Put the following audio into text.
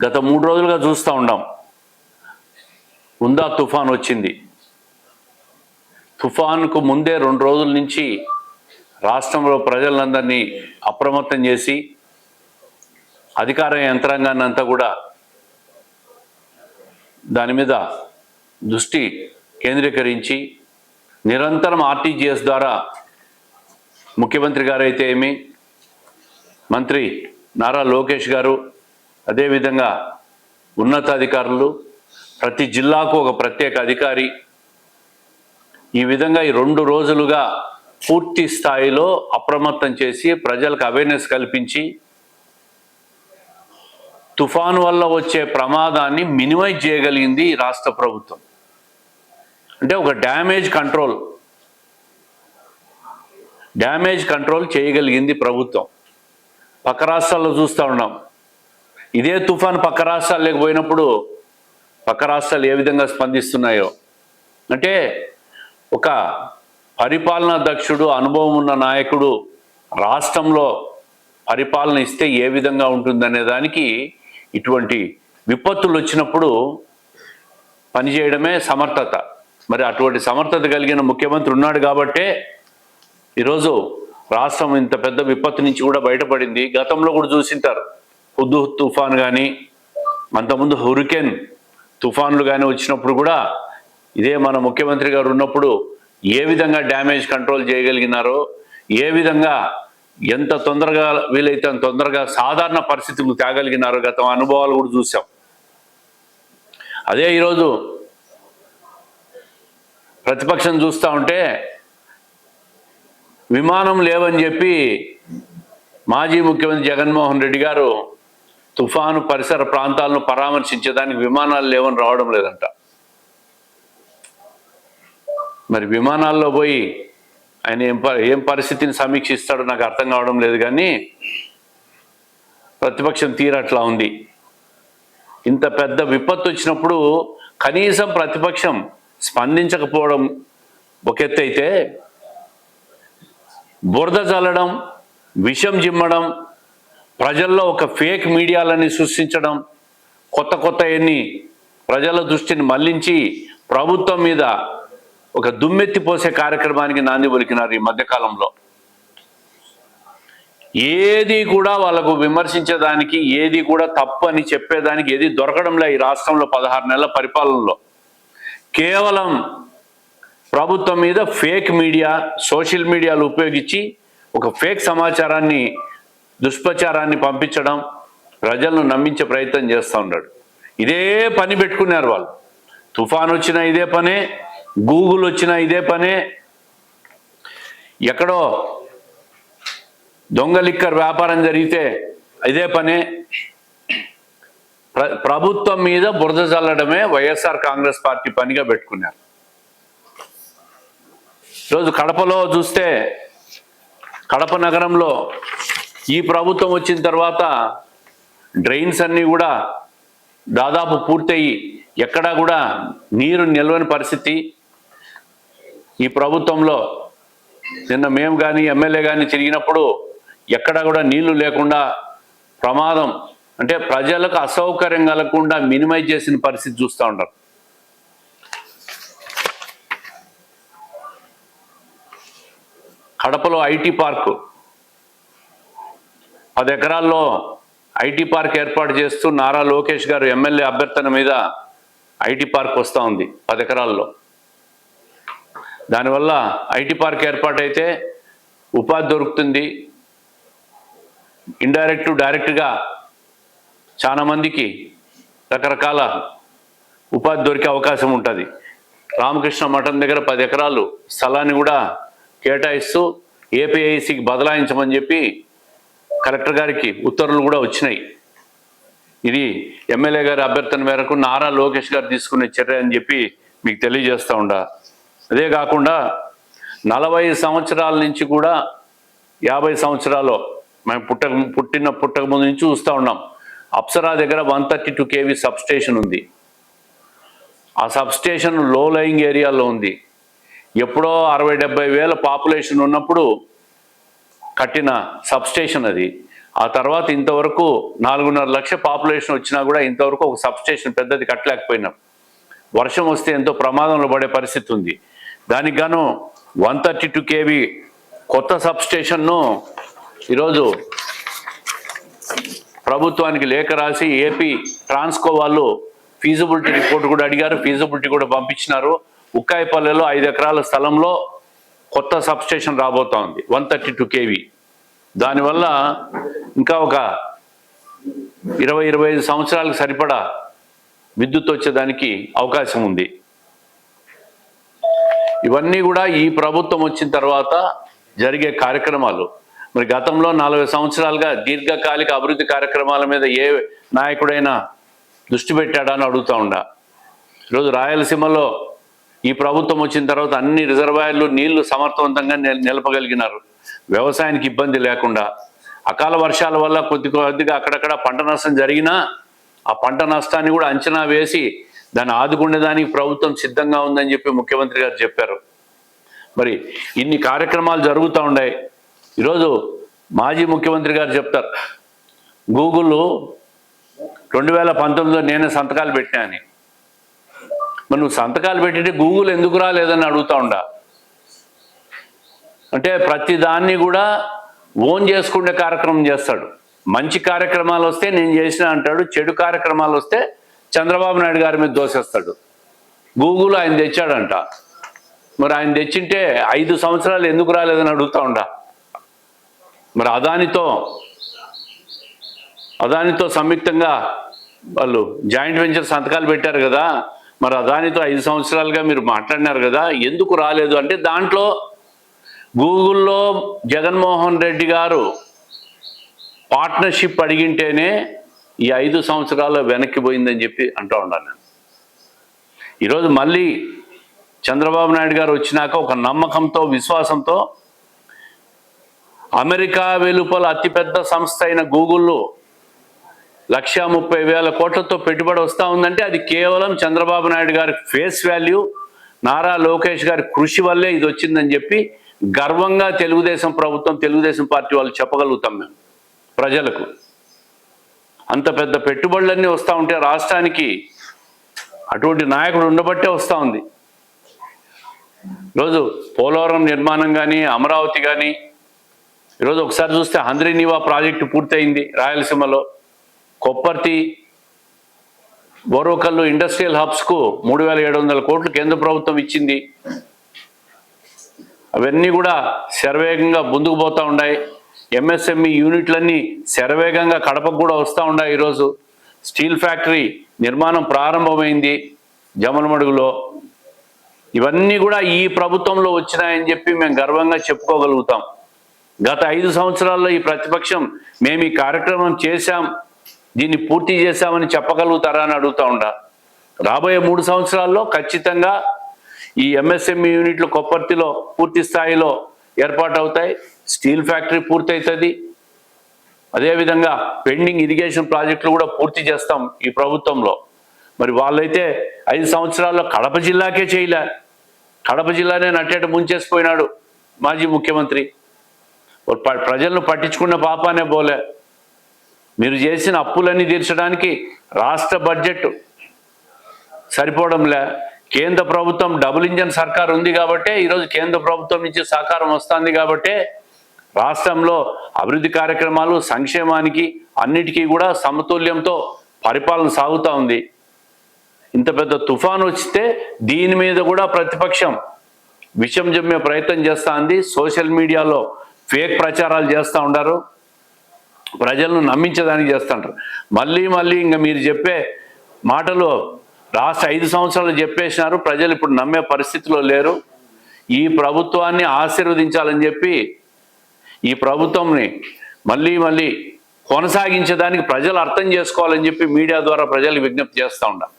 గత మూడు రోజులుగా చూస్తూ ఉన్నాం ఉందా తుఫాన్ వచ్చింది? తుఫాన్కు ముందే రెండు రోజుల నుంచి రాష్ట్రంలో ప్రజలందరినీ అప్రమత్తం చేసి అధికార యంత్రాంగాన్ని అంతా కూడా దాని మీద దృష్టి కేంద్రీకరించి నిరంతరం ఆర్టీజీఎస్ ద్వారా ముఖ్యమంత్రి గారైతే ఏమి? మంత్రి నారా లోకేష్ గారు అదేవిధంగా ఉన్నతాధికారులు ప్రతి జిల్లాకు ఒక ప్రత్యేక అధికారి. ఈ విధంగా ఈ రెండు రోజులుగా పూర్తి స్థాయిలో అప్రమత్తం చేసి ప్రజలకు అవేర్నెస్ కల్పించి తుఫాను వల్ల వచ్చే ప్రమాదాన్ని మినిమైజ్ చేయగలిగింది ఈ రాష్ట్ర ప్రభుత్వం. అంటే ఒక డ్యామేజ్ కంట్రోల్. డ్యామేజ్ కంట్రోల్ చేయగలిగింది ప్రభుత్వం. పక్క రాష్ట్రాల్లో చూస్తూ ఉన్నాం. ఇదే తుఫాన్ పక్క రాష్ట్రాలకు పోయినప్పుడు పక్క రాష్ట్రాలు ఏ విధంగా స్పందిస్తున్నాయో? అంటే ఒక పరిపాలనా దక్షుడు అనుభవం ఉన్న నాయకుడు రాష్ట్రంలో పరిపాలన ఇస్తే ఏ విధంగా ఉంటుందనే దానికి ఇటువంటి విపత్తులు వచ్చినప్పుడు పనిచేయడమే సమర్థత. మరి అటువంటి సమర్థత కలిగిన ముఖ్యమంత్రి ఉన్నాడు కాబట్టే ఈరోజు రాష్ట్రం ఇంత పెద్ద విపత్తు నుంచి కూడా బయటపడింది. గతంలో కూడా చూసింటారు. హుద్దు తుఫాన్ కానీ అంతకుముందు హురికెన్ తుఫాన్లు కానీ వచ్చినప్పుడు కూడా ఇదే మన ముఖ్యమంత్రి గారు ఉన్నప్పుడు ఏ విధంగా డ్యామేజ్ కంట్రోల్ చేయగలిగినారో ఏ విధంగా ఎంత తొందరగా వీలైతే అంత తొందరగా సాధారణ పరిస్థితులు తేగలిగినారో గత అనుభవాలు కూడా చూసాం. అదే ఈరోజు ప్రతిపక్షం చూస్తూ ఉంటే విమానం లేవని చెప్పి మాజీ ముఖ్యమంత్రి జగన్మోహన్ రెడ్డి గారు తుఫాను పరిసర ప్రాంతాలను పరామర్శించేదానికి విమానాలు లేవని రావడం లేదంట. మరి విమానాల్లో పోయి ఆయన ఏం ప- ఏం పరిస్థితిని సమీక్షిస్తాడో నాకు అర్థం కావడం లేదు కానీ ప్రతిపక్షం తీరట్లా ఉంది. ఇంత పెద్ద విపత్తు వచ్చినప్పుడు కనీసం ప్రతిపక్షం స్పందించకపోవడం ఒక ఎత్తు అయితే బురద చల్లడం విషం జిమ్మడం ప్రజల్లో ఒక ఫేక్ మీడియాలని సృష్టించడం కొత్త కొత్త ఎన్ని ప్రజల దృష్టిని మళ్ళించి ప్రభుత్వం మీద ఒక దుమ్మెత్తి పోసే కార్యక్రమానికి నాంది పలికినారు ఈ మధ్యకాలంలో. ఏది కూడా వాళ్ళకు విమర్శించేదానికి ఏది కూడా తప్పు అని చెప్పేదానికి ఏది దొరకడంలే ఈ రాష్ట్రంలో పదహారు నెలల పరిపాలనలో. కేవలం ప్రభుత్వం మీద ఫేక్ మీడియా సోషల్ మీడియాలు ఉపయోగించి ఒక ఫేక్ సమాచారాన్ని దుష్ప్రచారాన్ని పంపించడం ప్రజలను నమ్మించే ప్రయత్నం చేస్తూ ఉన్నాడు. ఇదే పని పెట్టుకున్నారు వాళ్ళు. తుఫాన్ వచ్చినా ఇదే పనే గూగుల్ వచ్చినా ఇదే పనే. ఎక్కడో దొంగ లిక్కర్ వ్యాపారం జరిగితే ఇదే పనే. ప్రభుత్వం మీద బురద చల్లడమే వైఎస్ఆర్ కాంగ్రెస్ పార్టీ పనిగా పెట్టుకున్నారు. ఈరోజు కడపలో చూస్తే కడప నగరంలో ఈ ప్రభుత్వం వచ్చిన తర్వాత డ్రైన్స్ అన్నీ కూడా దాదాపు పూర్తయి ఎక్కడా కూడా నీరు నిల్వని పరిస్థితి. ఈ ప్రభుత్వంలో నిన్న మేము కానీ ఎమ్మెల్యే కానీ తిరిగినప్పుడు ఎక్కడా కూడా నీళ్ళు లేకుండా ప్రమాదం అంటే ప్రజలకు అసౌకర్యం కలగకుండా మినిమైజ్ చేసిన పరిస్థితి చూస్తూ ఉంటారు కడపలో ఐటీ పార్కు పది ఎకరాల్లో ఐటీ పార్క్ ఏర్పాటు చేస్తూ నారా లోకేష్ గారు ఎమ్మెల్యే అభ్యర్థన మీద ఐటీ పార్క్ వస్తూ ఉంది పది ఎకరాల్లో. దానివల్ల ఐటీ పార్క్ ఏర్పాటైతే ఉపాధి దొరుకుతుంది. ఇండైరెక్ట్ డైరెక్ట్గా చాలా మందికి రకరకాల ఉపాధి దొరికే అవకాశం ఉంటుంది. రామకృష్ణ మఠం దగ్గర పది ఎకరాలు స్థలాన్ని కూడా కేటాయిస్తూ ఏపీఐసికి బదలాయించమని చెప్పి కలెక్టర్ గారికి ఉత్తర్వులు కూడా వచ్చినాయి. ఇది ఎమ్మెల్యే గారి అభ్యర్థన మేరకు నారా లోకేష్ గారు తీసుకునే చర్య అని చెప్పి మీకు తెలియజేస్తూ ఉండా. అదే కాకుండా నలభై సంవత్సరాల నుంచి కూడా యాభై సంవత్సరాలు మేము పుట్టక పుట్టిన పుట్టక ముందు నుంచి చూస్తూ ఉన్నాం. అప్సరా దగ్గర one thirty two KV sub station ఉంది. ఆ సబ్ స్టేషన్లో లయింగ్ ఏరియాలో ఉంది. ఎప్పుడో అరవై డెబ్బై వేల పాపులేషన్ ఉన్నప్పుడు కట్టిన సబ్స్టేషన్ అది. ఆ తర్వాత ఇంతవరకు నాలుగున్నర లక్ష పాపులేషన్ వచ్చినా కూడా ఇంతవరకు ఒక సబ్స్టేషన్ పెద్దది కట్టలేకపోయినాం. వర్షం వస్తే ఎంతో ప్రమాదంలో పడే పరిస్థితి ఉంది. దానికి గాను వన్ థర్టీ టూ కేవీ కొత్త సబ్స్టేషన్ను ఈరోజు ప్రభుత్వానికి లేఖ రాసి ఏపీ ట్రాన్స్కో వాళ్ళు ఫీజిబిలిటీ రిపోర్ట్ కూడా అడిగారు. ఫీజిబిలిటీ కూడా పంపించినారు. ఉక్కాయపల్లెలో ఐదు ఎకరాల స్థలంలో కొత్త సబ్స్టేషన్ రాబోతా ఉంది. వన్ థర్టీ టూ కేవీ దానివల్ల ఇంకా ఒక ఇరవై ఇరవై ఐదు సంవత్సరాలకు సరిపడా విద్యుత్ వచ్చేదానికి అవకాశం ఉంది. ఇవన్నీ కూడా ఈ ప్రభుత్వం వచ్చిన తర్వాత జరిగే కార్యక్రమాలు. మరి గతంలో నలభై సంవత్సరాలుగా దీర్ఘకాలిక అభివృద్ధి కార్యక్రమాల మీద ఏ నాయకుడైనా దృష్టి పెట్టాడా అని అడుగుతా ఉండా ఈరోజు రాయలసీమలో ఈ ప్రభుత్వం వచ్చిన తర్వాత అన్ని రిజర్వాయర్లు నీళ్ళు సమర్థవంతంగా నిలపగలిగినారు. వ్యవసాయానికి ఇబ్బంది లేకుండా. అకాల వర్షాల వల్ల కొద్ది కొద్దిగా అక్కడక్కడ పంట నష్టం జరిగినా ఆ పంట నష్టాన్ని కూడా అంచనా వేసి దాన్ని ఆదుకునేదానికి ప్రభుత్వం సిద్ధంగా ఉందని చెప్పి ముఖ్యమంత్రి గారు చెప్పారు. మరి ఇన్ని కార్యక్రమాలు జరుగుతూ ఉన్నాయి ఈరోజు మాజీ ముఖ్యమంత్రి గారు చెప్తారు గూగుల్ రెండు వేల పంతొమ్మిదిలో నేనే సంతకాలు పెట్టినా అని. మరి నువ్వు సంతకాలు పెట్టితే గూగుల్ ఎందుకు రాలేదని అడుగుతా ఉండా? అంటే ప్రతి దాన్ని కూడా ఓన్ చేసుకునే కార్యక్రమం చేస్తాడు. మంచి కార్యక్రమాలు వస్తే నేను చేసిన అంటాడు చెడు కార్యక్రమాలు వస్తే చంద్రబాబు నాయుడు గారి మీద దోసేస్తాడు. గూగుల్ ఆయన తెచ్చాడంట. మరి ఆయన తెచ్చింటే ఐదు సంవత్సరాలు ఎందుకు రాలేదని అడుగుతా ఉండా? మరి అదానితో అదానితో సంయుక్తంగా వాళ్ళు జాయింట్ వెంచర్ సంతకాలు పెట్టారు కదా మరి అదానితో ఐదు సంవత్సరాలుగా మీరు మాట్లాడినారు కదా ఎందుకు రాలేదు? అంటే దాంట్లో గూగుల్లో జగన్మోహన్ రెడ్డి గారు పార్ట్నర్షిప్ అడిగింటేనే ఈ ఐదు సంవత్సరాలు వెనక్కి పోయిందని చెప్పి అంటూ ఉన్నాను నేను. ఈరోజు మళ్ళీ చంద్రబాబు నాయుడు గారు వచ్చినాక ఒక నమ్మకంతో విశ్వాసంతో అమెరికా వెలుపల అతిపెద్ద సంస్థ అయిన గూగుల్లో లక్ష ముప్పై వేల కోట్లతో పెట్టుబడి వస్తూ ఉందంటే అది కేవలం చంద్రబాబు నాయుడు గారి ఫేస్ వాల్యూ నారా లోకేష్ గారి కృషి వల్లే ఇది వచ్చిందని చెప్పి గర్వంగా తెలుగుదేశం ప్రభుత్వం తెలుగుదేశం పార్టీ వాళ్ళు చెప్పగలుగుతాం మేము ప్రజలకు. అంత పెద్ద పెట్టుబడులన్నీ వస్తూ ఉంటే రాష్ట్రానికి అటువంటి నాయకుడు ఉండబట్టే వస్తూ ఉంది. ఈరోజు పోలవరం నిర్మాణం కానీ అమరావతి కానీ ఈరోజు ఒకసారి చూస్తే హంద్రీనివా ప్రాజెక్టు పూర్తయింది రాయలసీమలో. కొప్పర్తి బోరోకల్లు ఇండస్ట్రియల్ హబ్స్కు మూడు వేల ఏడు వందల కోట్లు కేంద్ర ప్రభుత్వం ఇచ్చింది. అవన్నీ కూడా శరవేగంగా ముందుకు పోతూ ఉన్నాయి. ఎంఎస్ఎంఈ యూనిట్లన్నీ శరవేగంగా కడపకు కూడా వస్తూ ఉన్నాయి ఈరోజు. స్టీల్ ఫ్యాక్టరీ నిర్మాణం ప్రారంభమైంది జమలమడుగులో. ఇవన్నీ కూడా ఈ ప్రభుత్వంలో వచ్చినాయని చెప్పి మేము గర్వంగా చెప్పుకోగలుగుతాం. గత ఐదు సంవత్సరాల్లో ఈ ప్రతిపక్షం మేము ఈ కార్యక్రమం చేశాం. దీన్ని పూర్తి చేశామని చెప్పగలుగుతారా అని అడుగుతా ఉండా. రాబోయే మూడు సంవత్సరాల్లో ఖచ్చితంగా ఈ ఎంఎస్ఎంఈ యూనిట్లు కొప్పర్తిలో పూర్తి స్థాయిలో ఏర్పాటు అవుతాయి స్టీల్ ఫ్యాక్టరీ పూర్తవుతుంది అదేవిధంగా పెండింగ్ ఇరిగేషన్ ప్రాజెక్టులు కూడా పూర్తి చేస్తాం ఈ ప్రభుత్వంలో. మరి వాళ్ళైతే ఐదు సంవత్సరాల్లో కడప జిల్లాకే చేయలే. కడప జిల్లానే నట్టేట ముంచేసిపోయినాడు మాజీ ముఖ్యమంత్రి. ప- ప్రజలను పట్టించుకున్న పాపానే పోలే మీరు చేసిన అప్పులన్నీ తీర్చడానికి రాష్ట్ర బడ్జెట్ సరిపోవడంలే. కేంద్ర ప్రభుత్వం డబుల్ ఇంజన్ సర్కార్ ఉంది కాబట్టే ఈరోజు కేంద్ర ప్రభుత్వం నుంచి సహకారం వస్తుంది కాబట్టే రాష్ట్రంలో అభివృద్ధి కార్యక్రమాలు సంక్షేమానికి అన్నిటికీ కూడా సమతుల్యంతో పరిపాలన సాగుతూ ఉంది. ఇంత పెద్ద తుఫాన్ వస్తే దీని మీద కూడా ప్రతిపక్షం విషం జమ్మే ప్రయత్నం చేస్తూ ఉంది. సోషల్ మీడియాలో ఫేక్ ప్రచారాలు చేస్తూ ఉండారు. ప్రజలను నమ్మించడానికి చేస్తుంటారు. మళ్ళీ మళ్ళీ ఇంకా మీరు చెప్పే మాటలు రాష్ట్ర ఐదు సంవత్సరాలు చెప్పేసినారు. ప్రజలు ఇప్పుడు నమ్మే పరిస్థితిలో లేరు. ఈ ప్రభుత్వాన్ని ఆశీర్వదించాలని చెప్పి ఈ ప్రభుత్వంని మళ్ళీ మళ్ళీ కొనసాగించడానికి ప్రజలు అర్థం చేసుకోవాలని చెప్పి మీడియా ద్వారా ప్రజలకు విజ్ఞప్తి చేస్తూ ఉంటాం